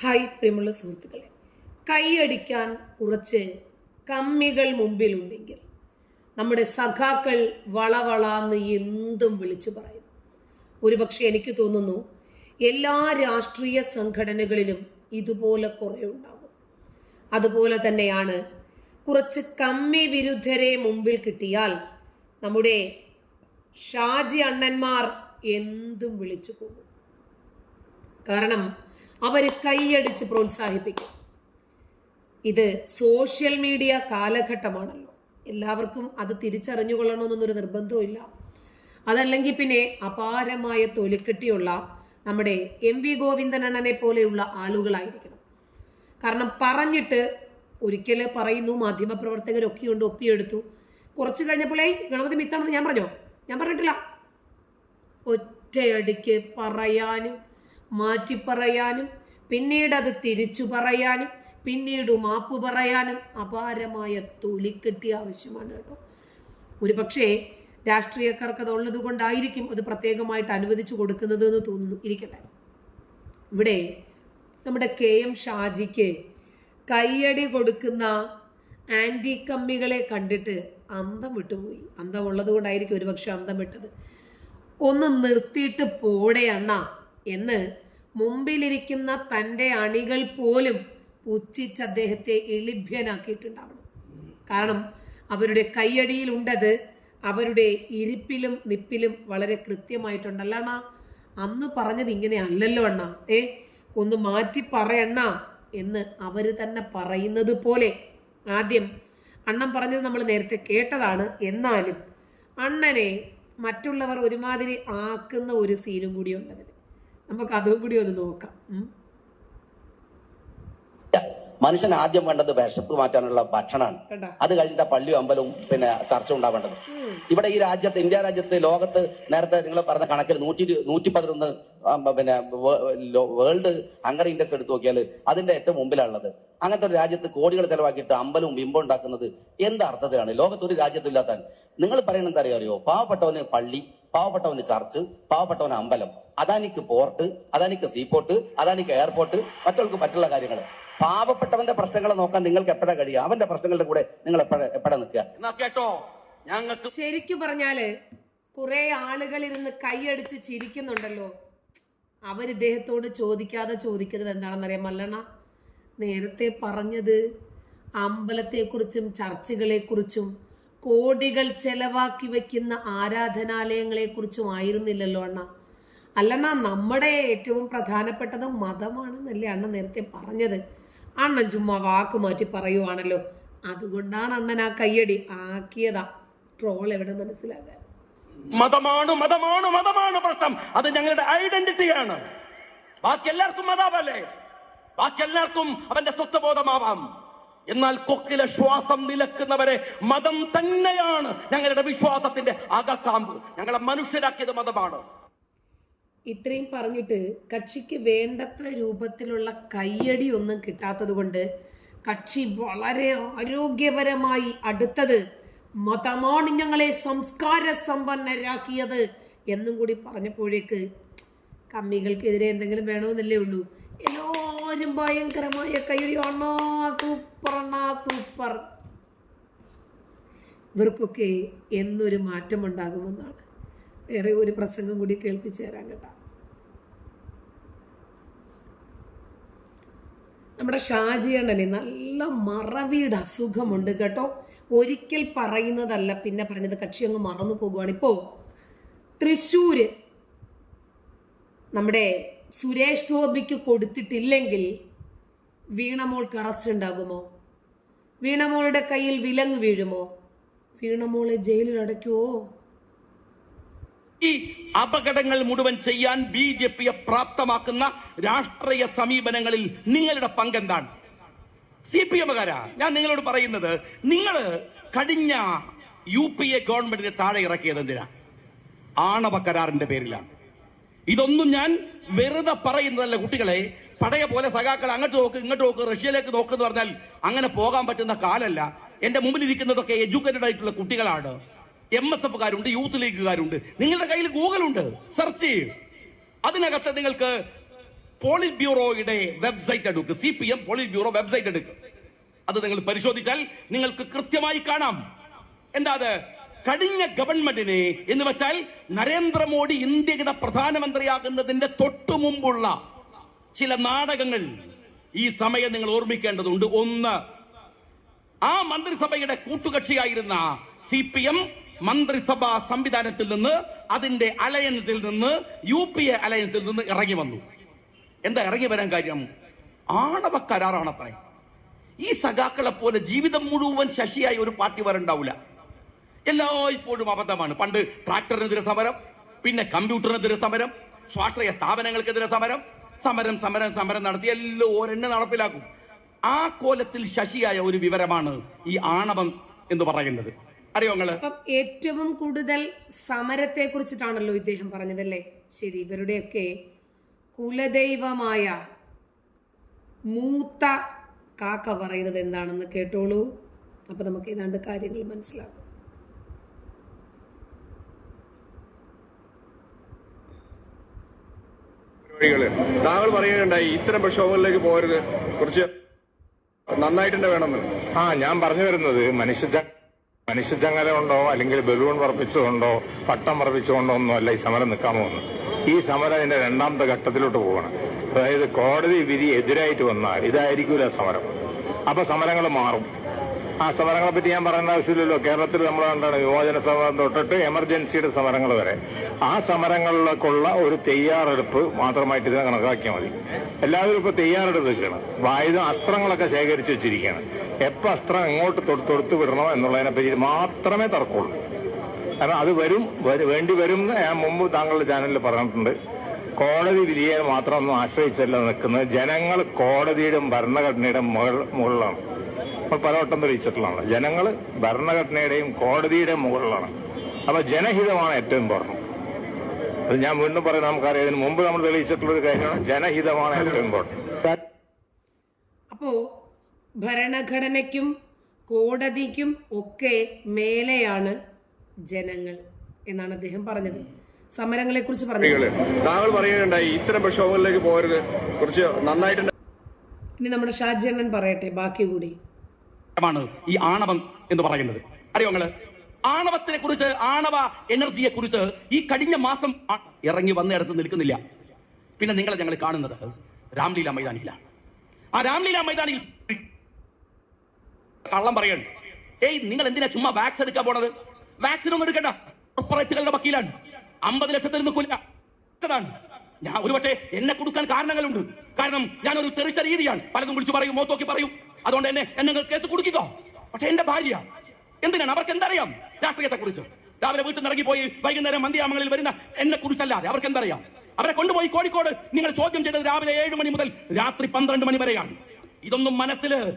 Hi പ്രിയമുള്ള സുഹൃത്തുക്കളെ. കൈയടിക്കാൻ കുറച്ച് കമ്മികൾ മുമ്പിലുണ്ടെങ്കിൽ നമ്മുടെ സഖാക്കൾ വളവളാന്ന് എന്തും വിളിച്ചു പറയും. ഒരുപക്ഷെ എനിക്ക് തോന്നുന്നു എല്ലാ രാഷ്ട്രീയ സംഘടനകളിലും ഇതുപോലെ കുറേ ഉണ്ടാകും. അതുപോലെ തന്നെയാണ് കുറച്ച് കമ്മി വിരുദ്ധരെ മുമ്പിൽ കിട്ടിയാൽ നമ്മുടെ ഷാജി അണ്ണന്മാർ എന്തും വിളിച്ചു പോകും. കാരണം അവർ കൈയടിച്ച് പ്രോത്സാഹിപ്പിക്കും. ഇത് സോഷ്യൽ മീഡിയ കാലഘട്ടമാണല്ലോ. എല്ലാവർക്കും അത് തിരിച്ചറിഞ്ഞുകൊള്ളണമെന്നൊരു നിർബന്ധവും അതല്ലെങ്കിൽ പിന്നെ അപാരമായ തൊലിക്കെട്ടിയുള്ള നമ്മുടെ എം വി ഗോവിന്ദൻ അണ്ണനെ പോലെയുള്ള ആളുകളായിരിക്കണം. കാരണം പറഞ്ഞിട്ട് ഒരിക്കൽ പറയുന്നു മാധ്യമപ്രവർത്തകരൊക്കെ ഉണ്ട് ഒപ്പിയെടുത്തു. കുറച്ച് കഴിഞ്ഞപ്പോഴേ ഗണപതി മിത്താണെന്ന് ഞാൻ പറഞ്ഞോ? ഞാൻ പറഞ്ഞിട്ടില്ല. ഒറ്റയടിക്ക് പറയാനും മാറ്റി പറയാനും പിന്നീട് അത് തിരിച്ചു പറയാനും പിന്നീട് മാപ്പ് പറയാനും അപാരമായ തൊലിക്കെട്ടി ആവശ്യമാണ് കേട്ടോ. ഒരു പക്ഷേ രാഷ്ട്രീയക്കാർക്ക് അത് ഉള്ളത് കൊണ്ടായിരിക്കും അത് പ്രത്യേകമായിട്ട് അനുവദിച്ചു കൊടുക്കുന്നത് എന്ന് തോന്നുന്നു. ഇരിക്കട്ടെ. ഇവിടെ നമ്മുടെ കെ എം ഷാജിക്ക് കയ്യടി കൊടുക്കുന്ന ആന്റി കമ്മികളെ കണ്ടിട്ട് അന്തം വിട്ടുപോയി. അന്തം ഉള്ളത് കൊണ്ടായിരിക്കും ഒരുപക്ഷെ അന്തം വിട്ടത്. ഒന്ന് നിർത്തിയിട്ട് പോടെ അണ്ണ എന്ന് മുമ്പിലിരിക്കുന്ന തന്റെ അണികൾ പോലും പുച്ഛിച്ച് അദ്ദേഹത്തെ എളിഭ്യനാക്കിയിട്ടുണ്ടാവണം. കാരണം അവരുടെ കയ്യടിയിലുണ്ടത് അവരുടെ ഇരിപ്പിലും നിപ്പിലും വളരെ കൃത്യമായിട്ടുണ്ട്. അല്ലണ്ണ അന്ന് പറഞ്ഞത് ഇങ്ങനെ അല്ലല്ലോ അണ്ണ. ഏ ഒന്ന് മാറ്റി പറയണ്ണ എന്ന് അവർ തന്നെ പറയുന്നത് പോലെ. ആദ്യം അണ്ണൻ പറഞ്ഞത് നമ്മൾ നേരത്തെ കേട്ടതാണ്. എന്നാലും അണ്ണനെ മറ്റുള്ളവർ ഒരുമാതിരി ആക്കുന്ന ഒരു സീനും കൂടി ഉണ്ട് അതിൽ നമുക്ക് അതും കൂടി ഒന്ന് നോക്കാം. മനുഷ്യൻ ആദ്യം വേണ്ടത് വിശപ്പ് മാറ്റാനുള്ള ഭക്ഷണമാണ്. അത് കഴിഞ്ഞ പള്ളിയും അമ്പലവും പിന്നെ ചർച്ച ഉണ്ടാവേണ്ടത്. ഇവിടെ ഈ രാജ്യത്ത് ഇന്ത്യ രാജ്യത്ത് ലോകത്ത് നേരത്തെ നിങ്ങൾ പറഞ്ഞ കണക്കിൽ നൂറ്റി നൂറ്റി പതിനൊന്ന് പിന്നെ വേൾഡ് ഹംഗർ ഇൻഡെക്സ് എടുത്തു നോക്കിയാൽ അതിന്റെ ഏറ്റവും മുമ്പിലാണുള്ളത് അങ്ങനത്തെ ഒരു രാജ്യത്ത് കോടികൾ ചെലവാക്കിയിട്ട് അമ്പലവും ബിംബം ഉണ്ടാക്കുന്നത് എന്ത് അർത്ഥത്തിലാണ്? ലോകത്ത് ഒരു രാജ്യത്തും ഇല്ലാത്തതാണ്. നിങ്ങൾ പറയണെന്താ അറിയോ? പാവപ്പെട്ടവന് പള്ളി പാവപ്പെട്ടവന് ചർച്ച് പാവപ്പെട്ടവന് അമ്പലം. അദാനിക്ക് പോർട്ട് അദാനിക്ക് സീപോർട്ട് അദാനിക്ക് എയർപോർട്ട് മറ്റുള്ളവർക്ക് മറ്റുള്ള കാര്യങ്ങൾ പാവപ്പെട്ടവന്റെ പ്രശ്നങ്ങളെ നോക്കാൻ നിങ്ങൾക്ക് എപ്പോഴാ കഴിയുക? അവന്റെ പ്രശ്നങ്ങളുടെ കൂടെ നിങ്ങൾ എപ്പോഴാ നിൽക്കുക? എന്നാ കേട്ടോ? ഞങ്ങൾക്ക് ശരിക്കും പറഞ്ഞാൽ കുറെ ആളുകൾ ഇരുന്ന് കൈയടിച്ച് ചിരിക്കുന്നുണ്ടല്ലോ. അവർ ഇദ്ദേഹത്തോട് ചോദിക്കാതെ ചോദിക്കുന്നത് എന്താണെന്നറിയാം? മല്ലണ നേരത്തെ പറഞ്ഞത് അമ്പലത്തെക്കുറിച്ചും ചർച്ചുകളെക്കുറിച്ചും കോടികൾ ചെലവാക്കി വെക്കുന്ന ആരാധനാലയങ്ങളെ കുറിച്ചും ആയിരുന്നില്ലല്ലോ അണ്ണ. അല്ലണ്ണ നമ്മുടെ ഏറ്റവും പ്രധാനപ്പെട്ടത് മതമാണെന്നല്ലേ അണ്ണ നേരത്തെ പറഞ്ഞത്. അണ്ണൻ ചുമ്മാ വാക്ക് മാറ്റി പറയുവാണല്ലോ. അതുകൊണ്ടാണ് അണ്ണൻ ആ കയ്യടി ആക്കിയതാ. ട്രോൾ എവിടെ മനസ്സിലാകാൻ? മതമാണ് മതമാണ് മതമാണ് പ്രശ്നം. അത് ഞങ്ങളുടെ ഐഡന്റിറ്റിയാണ് ബാക്കി എല്ലാവർക്കും മതാവല്ലേ ബാക്കി എല്ലാവർക്കും അവന്റെ സ്വത്വബോധമാവാം. എന്നാൽ കൊക്കിലെ ശ്വാസം നിലക്കുന്നവരെ മതം തന്നെയാണ് ഞങ്ങളുടെ വിശ്വാസത്തിന്റെ അകക്കാമ്പ്. ഞങ്ങളെ മനുഷ്യരാക്കിയത് മതമാണ്. ഇത്രയും പറഞ്ഞിട്ട് കക്ഷിക്ക് വേണ്ടത്ര രൂപത്തിലുള്ള കയ്യടി ഒന്നും കിട്ടാത്തത് കൊണ്ട് കക്ഷി വളരെ ആരോഗ്യപരമായി അടുത്തത് മതമാണ് ഞങ്ങളെ സംസ്കാര സമ്പന്നരാക്കിയത് എന്നും കൂടി പറഞ്ഞപ്പോഴേക്ക് കമ്മികൾക്കെതിരെ എന്തെങ്കിലും വേണമെന്നല്ലേ ഉള്ളൂ. എല്ലാവരും ഭയങ്കരമായ കയ്യടി. അണ്ണാ സൂപ്പർ അണ്ണാ സൂപ്പർ ഇവർക്കൊക്കെ എന്നൊരു മാറ്റം ഉണ്ടാകുമെന്നാണ് വേറെ ഒരു പ്രസംഗം കൂടി കേൾപ്പിച്ചു തരാൻ കേട്ടോ. നമ്മുടെ ഷാജിയണ്ണന് നല്ല മറവിയുടെ അസുഖമുണ്ട് കേട്ടോ. ഒരിക്കൽ പറയുന്നതല്ല പിന്നെ പറഞ്ഞത് കക്ഷി അങ്ങ് മറന്നു പോകുവാണ്. ഇപ്പോ തൃശ്ശൂര് നമ്മുടെ സുരേഷ് ഗോപിക്ക് കൊടുത്തിട്ടില്ലെങ്കിൽ വീണമോൾക്ക് അറസ്റ്റ് ഉണ്ടാകുമോ? വീണമോളുടെ കയ്യിൽ വിലങ്ങ് വീഴുമോ? വീണമോളെ ജയിലിൽ അടയ്ക്കുമോ ഈ അപകടങ്ങൾ മുഴുവൻ ചെയ്യാൻ ബി ജെ പിയെ പ്രാപ്തമാക്കുന്ന രാഷ്ട്രീയ സമീപനങ്ങളിൽ നിങ്ങളുടെ പങ്കെന്താണ്? സി പി എമ്മുകാരാ ഞാൻ നിങ്ങളോട് പറയുന്നത് നിങ്ങൾ കഴിഞ്ഞ യു പി എ ഗവൺമെന്റിനെ താഴെ ഇറക്കിയത് എന്തിനാ? ആണവ കരാറിന്റെ പേരിലാണ്. ഇതൊന്നും ഞാൻ വെറുതെ പറയുന്നതല്ല കുട്ടികളെ. പടയ പോലെ സഖാക്കൾ അങ്ങോട്ട് നോക്ക് ഇങ്ങോട്ട് നോക്ക് റഷ്യയിലേക്ക് നോക്കെന്ന് പറഞ്ഞാൽ അങ്ങനെ പോകാൻ പറ്റുന്ന കാലല്ല. എന്റെ മുമ്പിൽ ഇരിക്കുന്നതൊക്കെ എഡ്യൂക്കേറ്റഡ് ആയിട്ടുള്ള കുട്ടികളാണ്. എം എസ് എഫുകാരുണ്ട് യൂത്ത് ലീഗുകാരുണ്ട് നിങ്ങളുടെ കയ്യിൽ ഗൂഗിൾ ഉണ്ട്. സെർച്ച് ചെയ്യും. അതിനകത്ത് നിങ്ങൾക്ക് പോളിറ്റ് ബ്യൂറോയുടെ വെബ്സൈറ്റ് എടുക്ക്. C P M polit bureau website എടുക്ക്. അത് നിങ്ങൾ പരിശോധിച്ചാൽ നിങ്ങൾക്ക് കൃത്യമായി കാണാം. എന്താ അത്? കഴിഞ്ഞ ഗവൺമെന്റിനെ എന്ന് വെച്ചാൽ നരേന്ദ്രമോദി ഇന്ത്യയുടെ പ്രധാനമന്ത്രിയാകുന്നതിന്റെ തൊട്ടു മുമ്പുള്ള ചില നാടകങ്ങൾ ഈ സമയം നിങ്ങൾ ഓർമ്മിക്കേണ്ടതുണ്ട്. ഒന്ന് ആ മന്ത്രിസഭയുടെ കൂട്ടുകക്ഷിയായിരുന്ന സി പി എം മന്ത്രിസഭാ സംവിധാനത്തിൽ നിന്ന് അതിന്റെ അലയൻസിൽ നിന്ന് യു പി എ അലയൻസിൽ നിന്ന് ഇറങ്ങി വന്നു. എന്താ ഇറങ്ങി വരാൻ കാര്യം? ആണവ കരാറാണത്രേ. ഈ സഖാക്കളെ പോലെ ജീവിതം മുഴുവൻ ശശിയായി ഒരു പാർട്ടി വരണ്ടാവില്ല എല്ലായ്പ്പോഴും അബദ്ധമാണ്. പണ്ട് ട്രാക്ടറിനെതിരെ സമരം പിന്നെ കമ്പ്യൂട്ടറിനെതിരെ സമരം സ്വാശ്രയ സ്ഥാപനങ്ങൾക്കെതിരെ സമരം സമരം സമരം സമരം നടത്തി എല്ലാം ഓരെന്നെ നടപ്പിലാക്കും. ആ കോലത്തിൽ ശശിയായ ഒരു വിവരമാണ് ഈ ആണവം എന്ന് പറയുന്നത്. അറിയോ ഏറ്റവും കൂടുതൽ സമരത്തെ കുറിച്ചിട്ടാണല്ലോ ഇദ്ദേഹം പറഞ്ഞതല്ലേ? ശരി ഇവരുടെയൊക്കെ കുലദൈവമായ മൂത്ത കാക്ക പറയുന്നത് എന്താണെന്ന് കേട്ടോളൂ. അപ്പൊ നമുക്ക് ഏതാണ്ട് കാര്യങ്ങൾ മനസ്സിലാകും പരിപാടികൾ താങ്കൾ പറയുകയുണ്ടായി ഇത്തരം പ്രക്ഷോഭങ്ങളിലേക്ക് പോകരുത്. കുറച്ച് നന്നായിട്ടുണ്ട് വേണമെന്ന്. ആ ഞാൻ പറഞ്ഞു വരുന്നത് മനുഷ്യ മനുഷ്യച്ചങ്ങല കൊണ്ടോ അല്ലെങ്കിൽ ബലൂൺ പറപ്പിച്ചുകൊണ്ടോ പട്ടം പറപ്പിച്ചുകൊണ്ടോ ഒന്നുമല്ല ഈ സമരം നിൽക്കാൻ പോകുന്നത്. ഈ സമരം അതിന്റെ രണ്ടാമത്തെ ഘട്ടത്തിലോട്ട് പോകണം അതായത് കോടതി വിധി എതിരായിട്ട് വന്നാൽ ഇതായിരിക്കൂല സമരം. അപ്പൊ സമരങ്ങൾ മാറും. ആ സമരങ്ങളെ പറ്റി ഞാൻ പറയേണ്ട ആവശ്യമില്ലല്ലോ. കേരളത്തിൽ നമ്മൾ കണ്ടാണ് യുവജന സമരം തൊട്ടിട്ട് എമർജൻസിയുടെ സമരങ്ങൾ വരെ. ആ സമരങ്ങളിലേക്കുള്ള ഒരു തയ്യാറെടുപ്പ് മാത്രമായിട്ട് ഇതിനെ കണക്കാക്കിയാൽ മതി. എല്ലാവരും ഇപ്പോൾ തയ്യാറെടുപ്പ് നിൽക്കുകയാണ് ആയുധം അസ്ത്രങ്ങളൊക്കെ ശേഖരിച്ച് വെച്ചിരിക്കുകയാണ്. എപ്പോൾ അസ്ത്രം എങ്ങോട്ട് തൊടുത്ത് തൊടുത്ത് വിടണം എന്നുള്ളതിനെ പറ്റി മാത്രമേ തർക്കമുള്ളൂ. കാരണം അത് വരും വേണ്ടി വരും എന്ന് ഞാൻ മുമ്പ് താങ്കളുടെ ചാനലിൽ പറഞ്ഞിട്ടുണ്ട്. കോടതി വിധിയെ മാത്രം ഒന്നും ആശ്രയിച്ചല്ല നിൽക്കുന്നത്. ജനങ്ങൾ കോടതിയുടെ ഭരണഘടനയുടെ മുകളിലാണ്. പലവട്ടം തെളിയിച്ചിട്ടുള്ളതാണ് ജനങ്ങൾ ഭരണഘടനയുടെയും കോടതിയുടെയും മുകളിലാണ്. അപ്പൊ ജനഹിതമാണ് ഏറ്റവും ഇമ്പോർട്ടന്റ് അത് ഞാൻ വീണ്ടും പറയുന്നത് നമുക്കറിയാം ഇതിന് മുമ്പ് നമ്മൾ തെളിയിച്ചിട്ടുള്ള ഒരു കാര്യമാണ് ജനഹിതമാണ് ഏറ്റവും ഇമ്പോർട്ടന്റ് അപ്പോ ഭരണഘടനയ്ക്കും കോടതിക്കും ഒക്കെ മേലെയാണ് ജനങ്ങൾ എന്നാണ് അദ്ദേഹം പറഞ്ഞത്. സമരങ്ങളെ കുറിച്ച് പറഞ്ഞു താങ്കൾ പറയുകയുണ്ടായി ഇത്തരം പ്രക്ഷോഭങ്ങളിലേക്ക് പോകരുത് കുറച്ച് നന്നായിട്ടുണ്ട് ഇനി നമ്മുടെ ഷാജണ്ണൻ പറയട്ടെ ബാക്കി കൂടി. മാണ് ഈ ആണവം എന്ന് പറയുന്നത്. അറിയോ നിങ്ങൾ? ആണവത്തിനെ കുറിച്ച് ആണവ എനർജിയെ കുറിച്ച് ഈ കഴിഞ്ഞ മാസം ഇറങ്ങി വന്നിടത്ത് നിൽക്കുന്നില്ല. പിന്നെ നിങ്ങളെ ഞങ്ങൾ കാണുന്നത് രാംലീല മൈതാനിയിലാണ്. ആ രാംലീല മൈതാനിയിൽ കള്ളം പറയണം. ഏയ് നിങ്ങൾ എന്തിനാ ചുമ്മാ വാക്സ് എടുക്കാൻ പോണത്? വാക്സിൻ ഒന്നും എടുക്കണ്ട. കോർപ്പറേറ്റുകളുടെ വക്കീലാണ്. അമ്പത് ലക്ഷത്തിൽ നിൽക്കില്ല ാണ് ഞാൻ ഒരുപക്ഷെ എന്നെ കൊടുക്കാൻ കാരണങ്ങളുണ്ട്. കാരണം ഞാൻ ഒരു തെറിച്ച രീതിയാണ്. പലതും വിളിച്ചു പറയും മോത്തോക്കി പറയും. അതുകൊണ്ട് എന്നെ എന്നെ കേസ് കൊടുക്കിക്കോ. പക്ഷെ എന്റെ ഭാര്യ എന്തിനാണ്? അവർക്ക് എന്തറിയാം രാഷ്ട്രീയത്തെ കുറിച്ച് രാവിലെ വീട്ടിൽ നിന്ന് ഇറങ്ങിപ്പോയി വൈകുന്നേരം മന്ദിയാമങ്ങളിൽ വരുന്ന എന്നെ കുറിച്ചല്ലാതെ അവർക്ക് എന്തറിയാം? അവരെ കൊണ്ടുപോയി കോഴിക്കോട് നിങ്ങൾ ചോദ്യം ചെയ്തത് രാവിലെ ഏഴ് മണി മുതൽ രാത്രി പന്ത്രണ്ട് മണി വരെയാണ്. ഇതൊന്നും മനസ്സിൽ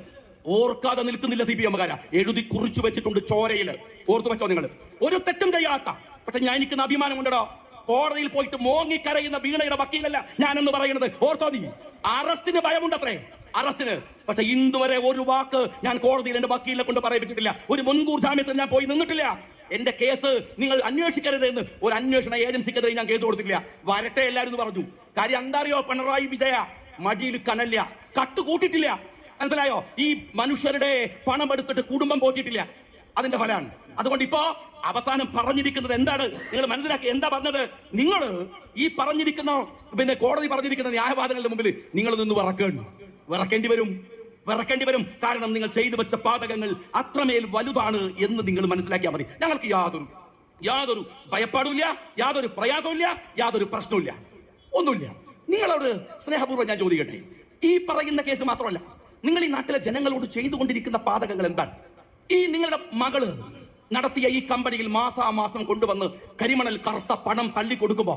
ഓർക്കാതെ നിൽക്കുന്നില്ല സി പി എമ്മുകാര. എഴുതി കുറിച്ചു വെച്ചിട്ടുണ്ട് ചോരയിൽ. ഓർത്തു വെച്ചോ നിങ്ങൾ. ഒരു തെറ്റും ചെയ്യാത്ത. പക്ഷെ ഞാൻ എനിക്കുന്ന അഭിമാനമുണ്ടോ കോടതിയിൽ പോയിട്ട് മോങ്ങിക്കരയുന്ന വീണയുടെ വക്കീലല്ല ഞാനെന്ന് പറയുന്നത്. ഓർത്തോ നീ. അറസ്റ്റിന് ഭയമുണ്ടത്രേ. അറസ്റ്റിന്. പക്ഷെ ഇന്നുവരെ ഒരു വാക്ക് ഞാൻ കോടതിയിൽ എന്റെ വക്കീലിനെ കൊണ്ട് പറയിപ്പിച്ചിട്ടില്ല. ഒരു മുൻകൂർ ജാമ്യത്തിൽ ഞാൻ പോയി നിന്നിട്ടില്ല. എന്റെ കേസ് നിങ്ങൾ അന്വേഷിക്കരുത് എന്ന് ഒരു അന്വേഷണ ഏജൻസിക്കെതിരെ ഞാൻ കേസ് കൊടുത്തിട്ടില്ല വരട്ടെ എല്ലാരും പറഞ്ഞു. കാര്യം എന്താ അറിയോ പിണറായി വിജയ? മജീൽ കനല്ല. കട്ട് കൂട്ടിട്ടില്ല മനസ്സിലായോ? ഈ മനുഷ്യരുടെ പണം എടുത്തിട്ട് കുടുംബം പോറ്റിട്ടില്ല അതിന്റെ ഫലമാണ്. അതുകൊണ്ട് ഇപ്പോ അവസാനം പറഞ്ഞിരിക്കുന്നത് എന്താണ്? നിങ്ങൾ മനസ്സിലാക്കി എന്താ പറഞ്ഞത്? നിങ്ങൾ ഈ പറഞ്ഞിരിക്കുന്ന പിന്നെ കോടതി പറഞ്ഞിരിക്കുന്ന ന്യായവാദങ്ങളുടെ മുമ്പിൽ നിങ്ങൾ നിന്ന് വിറക്കേണ്ടി വിറക്കേണ്ടി വരും. വിറക്കേണ്ടി വരും. കാരണം നിങ്ങൾ ചെയ്തു വെച്ച പാതകങ്ങൾ അത്രമേൽ വലുതാണ് എന്ന് നിങ്ങൾ മനസ്സിലാക്കിയാൽ മതി. ഞങ്ങൾക്ക് യാതൊരു യാതൊരു ഭയപ്പാടുമില്ല യാതൊരു പ്രയാസമില്ല യാതൊരു പ്രശ്നവുമില്ല. ഒന്നുമില്ല. നിങ്ങളോട് സ്നേഹപൂർവം ഞാൻ ചോദിക്കട്ടെ? ഈ പറയുന്ന കേസ് മാത്രമല്ല നിങ്ങൾ ഈ നാട്ടിലെ ജനങ്ങളോട് ചെയ്തുകൊണ്ടിരിക്കുന്ന പാതകങ്ങൾ എന്താണ്? ഈ നിങ്ങളുടെ മകൾ നടത്തിയ ഈ കമ്പനിയിൽ മാസാമാസം കൊണ്ടുവന്ന് കരിമണൽ കറുത്ത പണം തള്ളി കൊടുക്കുമ്പോ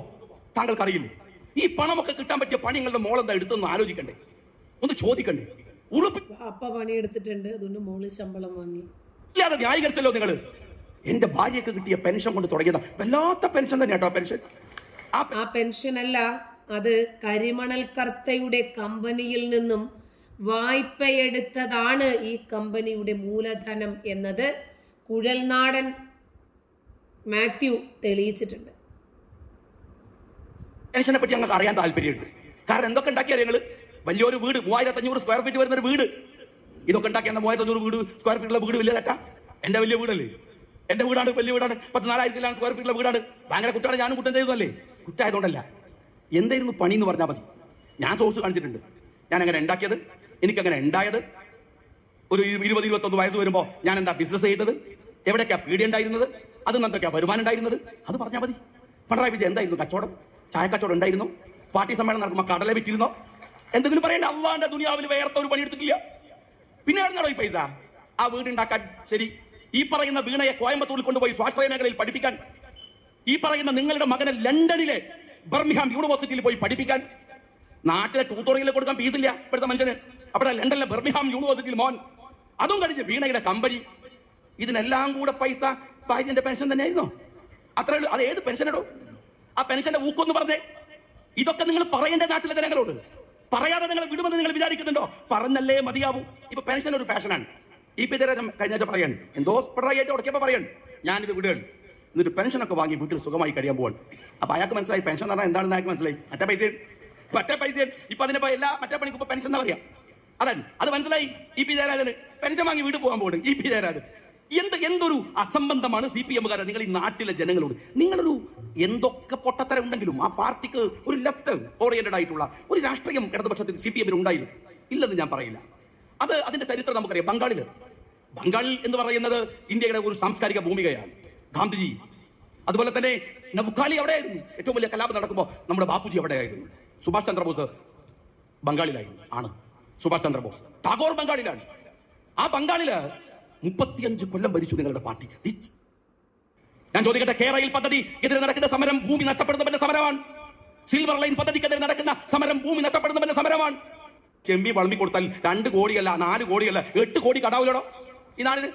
താങ്കൾക്കറിയില്ലേ? ഈ പണമൊക്കെ കിട്ടാൻ പറ്റിയ പണി നിങ്ങളുടെ മോളെന്താ എടുത്തെന്ന് ആലോചിക്കണ്ടേ? ഒന്ന് ചോദിക്കണ്ടേ? അപ്പ പണിയെടുത്തിട്ടുണ്ട്. അതുകൊണ്ട് മോൾ ശമ്പളം വാങ്ങി. ഇല്ലാതെ ന്യായീകരിച്ചല്ലോ നിങ്ങൾ എന്റെ ഭാര്യക്ക് കിട്ടിയ പെൻഷൻ കൊണ്ട് തുടങ്ങിയത്. വല്ലാത്ത പെൻഷൻ തന്നെ കേട്ടോ പെൻഷൻ. ആ പെൻഷൻ അല്ല അത് കരിമണൽ കർത്തയുടെ കമ്പനിയിൽ നിന്നും വായ്പയെടുത്തതാണ് ഈ കമ്പനിയുടെ മൂലധനം എന്നത്. കുഴൽനാടൻ മാത്യു തെളിയിച്ചിട്ടുണ്ട്. പെൻഷനെ പറ്റി ഞങ്ങൾക്ക് അറിയാൻ താല്പര്യമുണ്ട്. കാരണം എന്തൊക്കെ ഉണ്ടാക്കിയാൽ ഞങ്ങൾ വലിയൊരു വീട് മൂവായിരത്തി അഞ്ഞൂറ് സ്ക്വയർ ഫീറ്റ് വരുന്ന ഒരു വീട്. ഇതൊക്കെ ഉണ്ടാക്കിയ മൂവായിരത്തി അഞ്ഞൂറ് വീട് സ്ക്വയർ ഫീറ്റുള്ള വീട് വലിയ തെറ്റാ? എന്റെ വലിയ വീടല്ലേ? എന്റെ വീടാണ് വലിയ വീടാണ്. പത്ത് നാലായിരത്തിലാണ് സ്ക്വയർ ഫീറ്റുള്ള വീടാണ്. ഭയങ്കര കുറ്റാണ് ഞാനും കുറ്റം ചെയ്തതല്ലേ കുറ്റായതുകൊണ്ടല്ല. എന്തായിരുന്നു പണി എന്ന് പറഞ്ഞാൽ മതി. ഞാൻ സോഴ്സ് കാണിച്ചിട്ടുണ്ട്. ഞാൻ അങ്ങനെ ഉണ്ടാക്കിയത് എനിക്കങ്ങനെ ഉണ്ടായത് ഒരു ഇരു- ഇരുപത് ഇരുപത്തൊന്ന് വയസ്സ് വരുമ്പോ ഞാൻ എന്താ ബിസിനസ് ചെയ്തത്? എവിടെയൊക്കെയാ പീഡി ഉണ്ടായിരുന്നത്? അത് എന്തൊക്കെയാ വരുമാനം ഉണ്ടായിരുന്നത്? അത് പറഞ്ഞാൽ മതി. പിണറായി വിജയൻ എന്തായിരുന്നു കച്ചവടം? ചായ കച്ചവടം ഉണ്ടായിരുന്നു? പാർട്ടി സമ്മേളനം നടക്കുമ്പോൾ കടല വിറ്റിരുന്നോ? എന്തെങ്കിലും പറയണ്ട അള്ളാന്റെ ദുനിയാവിൽ വേർത്ത ഒരു പണിയെടുത്തിട്ടില്ല പിന്നെ ഈ പൈസ? ആ വീടുണ്ടാക്കാൻ ശരി. ഈ പറയുന്ന വീണയെ കോയമ്പത്തൂരിൽ കൊണ്ടുപോയി സ്വാശ്രയ മേഖലയിൽ പഠിപ്പിക്കാൻ. ഈ പറയുന്ന നിങ്ങളുടെ മകനെ ലണ്ടനിലെ ബർമിഹാം യൂണിവേഴ്സിറ്റിയിൽ പോയി പഠിപ്പിക്കാൻ. നാട്ടിലെ ട്യൂട്ടോറിയൽ കൊടുക്കാൻ ഫീസില്ല ഇപ്പോഴത്തെ മനുഷ്യന്. അവിടെ ലണ്ടനിലെ ബർമിഹാം യൂണിവേഴ്സിറ്റിയിൽ മോൻ. അതും കഴിഞ്ഞ് വീണയുടെ കമ്പനി ഇതിനെല്ലാം കൂടെ പൈസ ഭാര്യന്റെ പെൻഷൻ തന്നെയായിരുന്നോ? അത്രേ ഉള്ളൂ. അത് ഏത് പെൻഷൻ ഇടും ആ പെൻഷന്റെ ഊക്കൊന്ന് പറഞ്ഞേ. ഇതൊക്കെ നിങ്ങൾ പറയേണ്ട നാട്ടിലെ ജനങ്ങളോട്. പറയാതെ നിങ്ങൾ വിടുമെന്ന് നിങ്ങൾ വിചാരിക്കുന്നുണ്ടോ? പറഞ്ഞല്ലേ മതിയാവും. ഇപ്പൊ പെൻഷൻ ഒരു ഫാഷനാണ് ഈ പിതര കഴിഞ്ഞ ആഴ്ച പറയണം. എന്തോ പിണറായിട്ട് ഉടക്കിയപ്പോ പറയണം. ഞാനിത് വിടുകയാണ്. എന്നിട്ട് പെൻഷനൊക്കെ വാങ്ങി വീട്ടിൽ സുഖമായി കഴിയാൻ പോകണം അപ്പൊ അയാൾക്ക് മനസ്സിലായി. പെൻഷൻ പറഞ്ഞാൽ എന്താണെന്ന് അയാൾക്ക് മനസ്സിലായി. മറ്റേ പൈസ മറ്റേ പൈസ ഇപ്പൊ അതിനെ എല്ലാ മറ്റേ പണിക്ക് ഇപ്പൊ പെൻഷൻ എന്നാ പറയാ. അതാണ്. അത് മനസ്സിലായി. ഇ പി ജയരാജന് പെൻഷൻ വാങ്ങി വീട്ടിൽ പോകാൻ പോകുന്നു ഇ പി ജയരാജൻ എന്ത് എന്തൊരു അസംബന്ധമാണ് സി പി എമ്മുകാരെ നിങ്ങൾ ഈ നാട്ടിലെ ജനങ്ങളോട്? നിങ്ങളൊരു എന്തൊക്കെ പൊട്ടത്തരം ഉണ്ടെങ്കിലും ആ പാർട്ടിക്ക് ഒരു ലെഫ്റ്റ് ഓറിയന്റഡ് ആയിട്ടുള്ള ഒരു രാഷ്ട്രീയം ഇടതുപക്ഷത്തിൽ സി പി എമ്മിന് ഉണ്ടായിരുന്നു ഇല്ലെന്ന് ഞാൻ പറയില്ല. അത് അതിന്റെ ചരിത്രം നമുക്കറിയാം. ബംഗാളിൽ ബംഗാൾ എന്ന് പറയുന്നത് ഇന്ത്യയുടെ ഒരു സാംസ്കാരിക ഭൂമികയാണ്. ഗാന്ധിജി. അതുപോലെ തന്നെ നവുക്കാളി അവിടെയായിരുന്നു. ഏറ്റവും വലിയ കലാപം നടക്കുമ്പോൾ നമ്മുടെ ബാപ്പുജി അവിടെയായിരുന്നു. സുഭാഷ് ചന്ദ്രബോസ് ബംഗാളിലായിരുന്നു ആണ്. സുഭാഷ് ചന്ദ്രബോസ്. ടാഗോർ ബംഗാളിലാണ്. ആ ബംഗാളിൽ മുപ്പത്തിയഞ്ച് കൊല്ലം ഭരിച്ചു നിങ്ങളുടെ പാർട്ടി. ഞാൻ ചോദിക്കട്ടെ കേരളയിൽ പദ്ധതി എതിരെ നടക്കുന്ന സമരം ഭൂമി നഷ്ടപ്പെടുന്നവന്റെ സമരമാണ്. സിൽവർ ലൈൻ പദ്ധതിക്കെതിരെ നടക്കുന്ന സമരം ഭൂമി നഷ്ടപ്പെടുന്നവന്റെ സമരമാണ്. ചെമ്പി വളമ്പി കൊടുത്താൽ രണ്ട് കോടിയല്ല നാല് കോടിയല്ല എട്ട് കോടി കടാവില്ലടോ ഈ നാടിന്.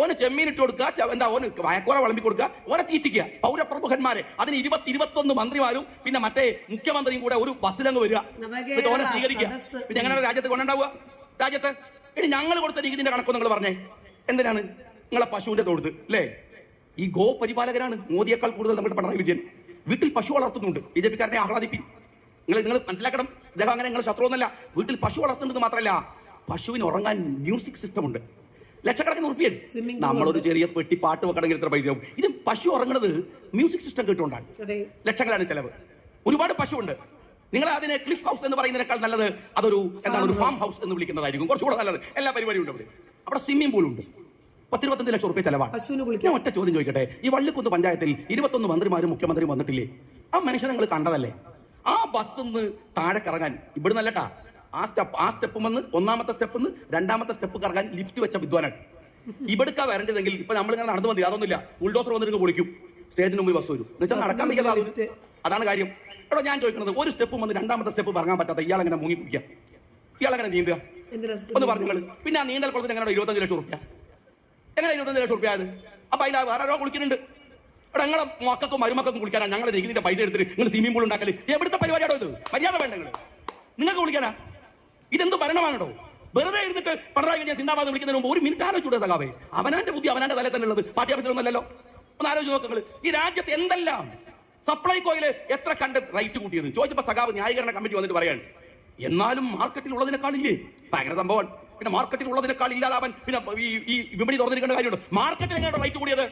ഓന് ചെമ്മീൻ ഇട്ട് കൊടുക്കുക എന്താ ഓന് വയക്കോറ വളമ്പി കൊടുക്കുക ഓനെ തീറ്റിക്കുക. പൗരപ്രമുഖന്മാരെ അതിന് ഇരുപത്തി ഇരുപത്തൊന്ന് മന്ത്രിമാരും പിന്നെ മറ്റേ മുഖ്യമന്ത്രിയും കൂടെ ഒരു ബസ്സിലങ്ങ് വരിക. എന്നിട്ട് ഓനെ സ്വീകരിക്കുക. പിന്നെ എങ്ങനെയാണ് രാജ്യത്ത് കൊണ്ടുണ്ടാവുക രാജ്യത്ത്. ഇനി ഞങ്ങൾ കൊടുത്ത നികുതിന്റെ കണക്കൊന്നും നിങ്ങൾ പറഞ്ഞേ? എന്തിനാണ് നിങ്ങളെ പശുവിന്റെ തൊഴുത്ത് അല്ലേ? ഈ ഗോ പരിപാലകരാണ് മോദിയേക്കാൾ കൂടുതൽ നമ്മുടെ പിണറായി വിജയൻ. വീട്ടിൽ പശു വളർത്തുന്നുണ്ട്. ബി ജെ പിക്കാരനെ ആഹ്ലാദിപ്പിൻ. നിങ്ങൾ നിങ്ങൾ മനസ്സിലാക്കണം ഇദ്ദേഹം അങ്ങനെ നിങ്ങൾ ശത്രു ഒന്നല്ല വീട്ടിൽ പശു വളർത്തുന്നത് മാത്രമല്ല പശുവിന് ഉറങ്ങാൻ മ്യൂസിക് സിസ്റ്റം ഉണ്ട് ലക്ഷക്കണക്കിന് ഉറപ്പിയൻ നമ്മളൊരു ചെറിയ പെട്ടി പാട്ട് വെക്കണമെങ്കിൽ എത്ര ആവും ഇത് പശു ഉറങ്ങുന്നത് മ്യൂസിക് സിസ്റ്റം കേട്ടുകൊണ്ടാണ്. ലക്ഷങ്ങളാണ് ചെലവ്. ഒരുപാട് പശുവുണ്ട്. നിങ്ങൾ അതിനെ ക്ലിഫ് ഹൗസ് എന്ന് പറയുന്നതിനേക്കാൾ നല്ലത് അതൊരു എന്താണ് ഒരു ഫാം ഹൗസ് എന്ന് വിളിക്കുന്നതായിരിക്കും. കുറച്ചുകൂടെ നല്ലത്. എല്ലാ പരിപാടിയും ഉണ്ട് അവിടെ. അവിടെ സ്വിമ്മിംഗ് പൂൾ ഉണ്ട്. പത്തിരുപത്തഞ്ച് ലക്ഷം റുപ്യ ചെലവാണ്. ഞാൻ ഒറ്റ ചോദ്യം ചോദിക്കട്ടെ? ഈ വള്ളിക്കുന്ന് പഞ്ചായത്തിൽ ഇരുപത്തൊന്ന് മന്ത്രിമാരും മുഖ്യമന്ത്രിയും വന്നിട്ടില്ലേ? ആ മനുഷ്യനെ നിങ്ങൾ കണ്ടതല്ലേ? ആ ബസ് താഴെ കറങ്ങാൻ ഇവിടെ നല്ലട്ടാ ആ സ്റ്റെപ്പ് ആ സ്റ്റെപ്പ് വന്ന് ഒന്നാമത്തെ സ്റ്റെപ്പ് രണ്ടാമത്തെ സ്റ്റെപ്പ് കറങ്ങാൻ ലിഫ്റ്റ് വെച്ച വിദ്വാനാണ്. ഇവിടുക്കാ വരേണ്ടതെങ്കിൽ ഇപ്പൊ നമ്മൾ ഇങ്ങനെ നടന്നു മതി അതൊന്നുമില്ല. ബുൾഡോസർ വന്നിട്ട് പൊളിക്കും. സ്റ്റേജിന് മുമ്പിൽ ബസ് വരും. എന്നുവെച്ചാൽ നടക്കാൻ വയ്ക്കാതെ അതാണ് കാര്യം. എടോ ഞാൻ ചോദിക്കുന്നത് ഒരു സ്റ്റെപ്പ് വന്ന് രണ്ടാമത്തെ സ്റ്റെപ്പ് പറങ്ങാൻ പറ്റാത്ത ഇയാളെങ്ങനെ മുങ്ങി കുടിക്കുക ഇയാളെങ്ങനെ നീന്തുക? ഒന്ന് പറഞ്ഞു നിങ്ങൾ പിന്നെ ആ നീന്തൽ കുളത്തിന് എങ്ങനെ ഇരുപത്തഞ്ച് ലക്ഷം റുപ്യ എങ്ങനെ ഇരുപത്തഞ്ച് ലക്ഷം റുപ്യ അത്? അപ്പൊ അതിൽ വേറെ ആരോ കുളിക്കുന്നുണ്ട്. ഇവിടെ ഞങ്ങളെ മക്കൾക്കും മരുമക്കൾക്കും കുളിക്കാനാ. ഞങ്ങളെ നികുതിന്റെ പൈസ എടുത്തിട്ട് നിങ്ങൾ സ്വിമ്മിംഗ് പൂൾ ഉണ്ടാക്കൽ. എവിടുത്തെ പരിപാടിയാണോ ഇത്? മര്യാദ വേണ്ട നിങ്ങൾ നിങ്ങൾക്ക് കുളിക്കാനാ? ഇതെന്ത് ഭരണമാണോ വെറുതെ ഇരുന്നിട്ട് പിണറായി വിജയൻ സിന്ദാബാദ് വിളിക്കുന്നതിന് മുമ്പ് ഒരു മിനിറ്റ് ആലോചിച്ചൂടെ സഖാവേ? അവനാന്റെ ബുദ്ധി അവനാന്റെ തലയിൽ തന്നെ ഉള്ളത് പാർട്ടി ഓഫീസിലൊന്നല്ലല്ലോ ഒന്ന് ആലോചിച്ച് നോക്കുക നിങ്ങൾ ഈ രാജ്യത്ത് എന്തെല്ലാം? സപ്ലൈകോയിൽ എത്ര കണ്ട് റൈറ്റ് കൂട്ടിയത്? ചോദിച്ചപ്പോ സഖാവ് ന്യായീകരണ കമ്മിറ്റി വന്നിട്ട് പറയാണ്. എന്നാലും മാർക്കറ്റിൽ ഉള്ളതിനെക്കാളില്ലേ ഭയങ്കര സംഭവം പിന്നെ മാർക്കറ്റിൽ ഉള്ളതിനേക്കാൾ ഇല്ലാതാവൻ പിന്നെ ഈ ഈ വിപണി തുറന്നിരിക്കേണ്ട കാര്യമുണ്ട്. മാർക്കറ്റിൽ എങ്ങനെയാണ് റേറ്റ് കൂടിയത്?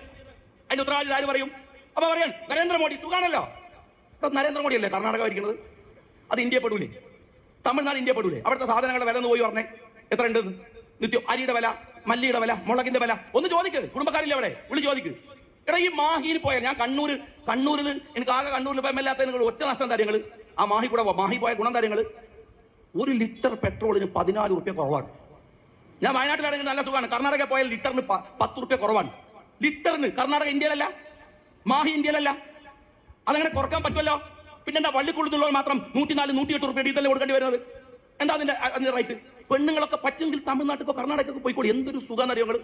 അതിന്റെ ഉത്തരവാദിത്വം ആര് പറയും? അപ്പൊ പറയാൻ നരേന്ദ്രമോദി സുഖാണല്ലോ. നരേന്ദ്രമോദി അല്ലേ കർണാടക ഭരിക്കുന്നത്? അത് ഇന്ത്യ പെടൂലേ? തമിഴ്നാട് ഇന്ത്യ പെടൂലേ? അവിടുത്തെ സാധനങ്ങളുടെ വില എന്ന് പോയി പറഞ്ഞേ. എത്ര ഉണ്ട് നിത്യം അരിയുടെ വില മല്ലിയുടെ വില മുളകിന്റെ വില. ഒന്ന് ചോദിക്ക് കുടുംബക്കാരില്ല അവിടെ? വിളി ചോദിക്ക്. എടാ ഈ മാഹിയിൽ പോയാൽ ഞാൻ കണ്ണൂർ കണ്ണൂരിൽ എനിക്ക് ആകെ കണ്ണൂരിൽ പോയ മെല്ലാത്ത നിങ്ങൾ ഒറ്റ നഷ്ടം കാര്യങ്ങൾ ആ മാഹി കൂടെ. മാഹി പോയ ഗുണം കാര്യങ്ങൾ ഒരു ലിറ്റർ പെട്രോളിന് പതിനാല് റുപ്യ കുറവാണ്. ഞാൻ വയനാട്ടിലാണെങ്കിൽ നല്ല സുഖമാണ്. കർണാടക പോയാൽ ലിറ്ററിന് പത്ത് റുപ്യ കുറവാണ്. ലിറ്ററിന് കർണാടക ഇന്ത്യയിലല്ല മാഹി ഇന്ത്യയിലല്ല. അതങ്ങനെ കുറയ്ക്കാൻ പറ്റുമല്ലോ? പിന്നെന്താ വള്ളിക്കുള്ളുന്നുള്ളവർ മാത്രം നൂറ്റിനാല് നൂറ്റിയെട്ട് റുപ്യ ഡീസൽ കൊടുക്കേണ്ടി വരുന്നത്? എന്താ അതിന്റെ അതിന്റെ റൈറ്റ്? പെണ്ണുങ്ങളൊക്കെ പറ്റുമെങ്കിൽ തമിഴ്നാട്ടിലോ കർണാടകക്കോ പോയിക്കോളി. എന്തൊരു സുഖം അറിയങ്ങൾ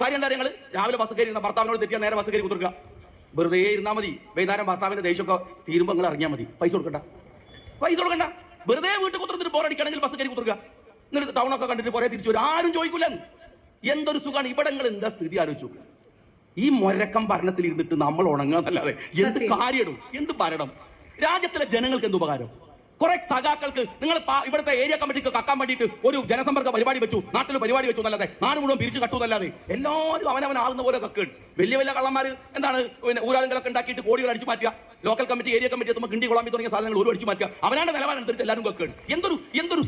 കാര്യം എന്താ അറിയങ്ങൾ രാവിലെ ബസ് കയറി ഭർത്താവിനോട് തെറ്റിയാൽ നേരെ ബസ് കയറി കുതിർക്കുക വെറുതെ ഇരുന്നാൽ മതി. വൈകുന്നേരം ഭർത്താവിന്റെ ദേഷ്യമൊക്കെ തീരുമ്പോൾ നിങ്ങൾ ഇറങ്ങിയാൽ മതി. പൈസ കൊടുക്കണ്ട. പൈസ കൊടുക്കണ്ട. വെറുതെ വീട്ടിൽ കുത്തിർന്നിട്ട് ബോറടിക്കണമെങ്കിൽ ബസ് കയറി കുത്തുക എന്നിട്ട് ടൗണൊക്കെ കണ്ടിട്ട് പോരെ തിരിച്ചു വരും. ആരും ചോദിക്കൂല. എന്തൊരു സുഖമാണ് ഇവിടങ്ങൾ എന്താ സ്ഥിതി? ആലോചിച്ചു ഈ മൊരക്കം ഭരണത്തിൽ ഇരുന്നിട്ട് നമ്മൾ ഉണങ്ങാന്നല്ലാതെ എന്ത്. കാര്യടും എന്ത് ഭരണം? രാജ്യത്തിലെ ജനങ്ങൾക്ക് എന്ത് ഉപകാരം? കുറെ സഖാക്കൾക്ക് നിങ്ങൾ ഇവിടുത്തെ ഏരിയ കമ്മിറ്റിക്ക് കക്കാൻ വേണ്ടിയിട്ട് ഒരു ജനസമ്പർക്ക പരിപാടി വെച്ചു. നാട്ടിൽ പരിപാടി വെച്ചു എന്നല്ലാതെ നാട് മുഴുവൻ പിരിച്ചു കട്ടു എന്നല്ലാതെ എല്ലാവരും അവനവനാകുന്ന പോലെ കക്കുണ്ട് വലിയ വലിയ കള്ളന്മാർ എന്താണ് പിന്നെ ഊരാളുകളൊക്കെ ഉണ്ടാക്കിയിട്ട് കോടികൾ അടിച്ചു മാറ്റുക. ലോക്കൽ കമ്മിറ്റി ഏരിയ കമ്മിറ്റി എത്തുമ്പോൾ കിണ്ടി കുളമ്പി തുടങ്ങിയ സാധനങ്ങൾ ഒരു അടിച്ചു മാറ്റുക. അവനാണ് നിലവാരം അനുസരിച്ച് എല്ലാവരും വെക്കുകയാണ്. എന്തൊരു എന്തൊരു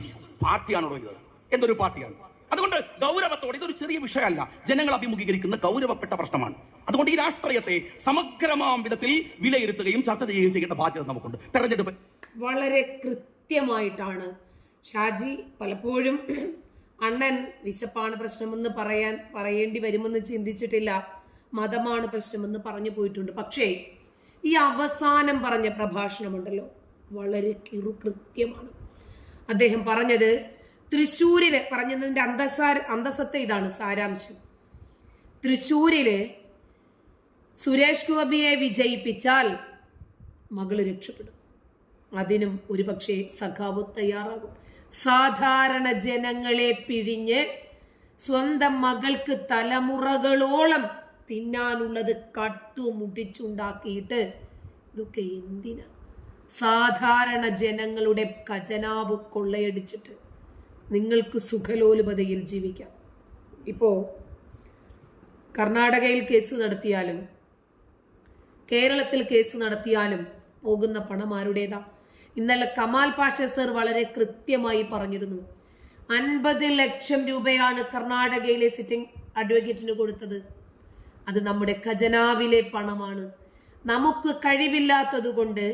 പാർട്ടിയാണോ ഇത് എന്തൊരു പാർട്ടിയാണ്? അതുകൊണ്ട് ഗൗരവത്തോടെ ഇതൊരു ചെറിയ വിഷയമല്ല. ജനങ്ങൾ അഭിമുഖീകരിക്കുന്ന ഗൗരവപ്പെട്ട പ്രശ്നമാണ്. അതുകൊണ്ട് ഈ രാഷ്ട്രീയത്തെ സമഗ്രമാം വിധത്തിൽ വിലയിരുത്തുകയും ചർച്ച ചെയ്യുകയും ചെയ്യേണ്ട ബാധ്യത നമുക്കുണ്ട്. തെരഞ്ഞെടുപ്പ്. വളരെ കൃത്യമായിട്ടാണ് ഷാജി പലപ്പോഴും അണ്ണൻ വിശപ്പാണ് പ്രശ്നമെന്ന് പറയാൻ പറയേണ്ടി വരുമെന്ന് ചിന്തിച്ചിട്ടില്ല. മതമാണ് പ്രശ്നമെന്ന് പറഞ്ഞു പോയിട്ടുണ്ട്. പക്ഷേ ഈ അവസാനം പറഞ്ഞ പ്രഭാഷണമുണ്ടല്ലോ. വളരെ കിറു കൃത്യമാണ്. അദ്ദേഹം പറഞ്ഞത് തൃശ്ശൂരിൽ പറഞ്ഞതിന്റെ അന്തസാര അന്തസത്തെ ഇതാണ് സാരാംശം. തൃശ്ശൂരിൽ സുരേഷ് ഗോപിയെ വിജയിപ്പിച്ചാൽ മകൾ രക്ഷപ്പെടും. അതിനും ഒരുപക്ഷെ സഖാവ് തയ്യാറാകും. സാധാരണ ജനങ്ങളെ പിഴിഞ്ഞ് സ്വന്തം മകൾക്ക് തലമുറകളോളം തിന്നാനുള്ളത് കട്ടു മുടിച്ചുണ്ടാക്കിയിട്ട് ഇതൊക്കെ എന്തിനാ? സാധാരണ ജനങ്ങളുടെ ഖജനാവ് കൊള്ളയടിച്ചിട്ട് നിങ്ങൾക്ക് സുഖലോലുപതയിൽ ജീവിക്കാം. ഇപ്പോൾ കർണാടകയിൽ കേസ് നടത്തിയാലും കേരളത്തിൽ കേസ് നടത്തിയാലും പോകുന്ന പണം ആരുടേതാ ഇന്നലെ കമാൽ പാഷ സർ വളരെ കൃത്യമായി പറഞ്ഞിരുന്നു അൻപത് ലക്ഷം രൂപയാണ് കർണാടകയിലെ സിറ്റിംഗ് അഡ്വക്കേറ്റിന് കൊടുത്തത്. അത് നമ്മുടെ ഖജനാവിലെ പണമാണ്. നമുക്ക് കഴിവില്ലാത്തത് കൊണ്ട്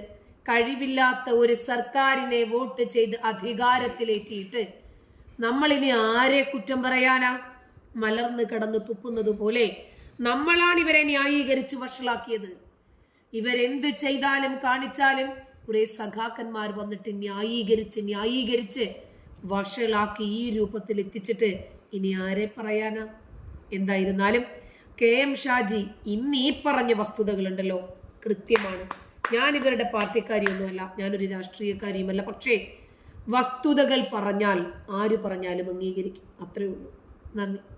കഴിവില്ലാത്ത ഒരു സർക്കാരിനെ വോട്ട് ചെയ്ത് അധികാരത്തിലേറ്റിയിട്ട് നമ്മളിനി ആരെ കുറ്റം പറയാനാ? മലർന്ന് കിടന്ന് തുപ്പുന്നത് പോലെ നമ്മളാണ് ഇവരെ ന്യായീകരിച്ച് വഷളാക്കിയത്. ഇവരെന്ത് ചെയ്താലും കാണിച്ചാലും കുറെ സഖാക്കന്മാർ വന്നിട്ട് ന്യായീകരിച്ച് ന്യായീകരിച്ച് വഷളാക്കി ഈ രൂപത്തിൽ എത്തിച്ചിട്ട് ഇനി ആരെ പറയാനാ? എന്തായിരുന്നാലും കെ എം ഷാജി ഇന്ന് ഈ പറഞ്ഞ വസ്തുതകളുണ്ടല്ലോ. കൃത്യമാണ്. ഞാൻ ഇവരുടെ പാർട്ടിക്കാരിയൊന്നുമല്ല ഞാനൊരു രാഷ്ട്രീയക്കാരിയുമല്ല. പക്ഷേ വസ്തുതകൾ പറഞ്ഞാൽ ആര് പറഞ്ഞാലും അംഗീകരിക്കും. അത്രയേ ഉള്ളൂ. നന്ദി.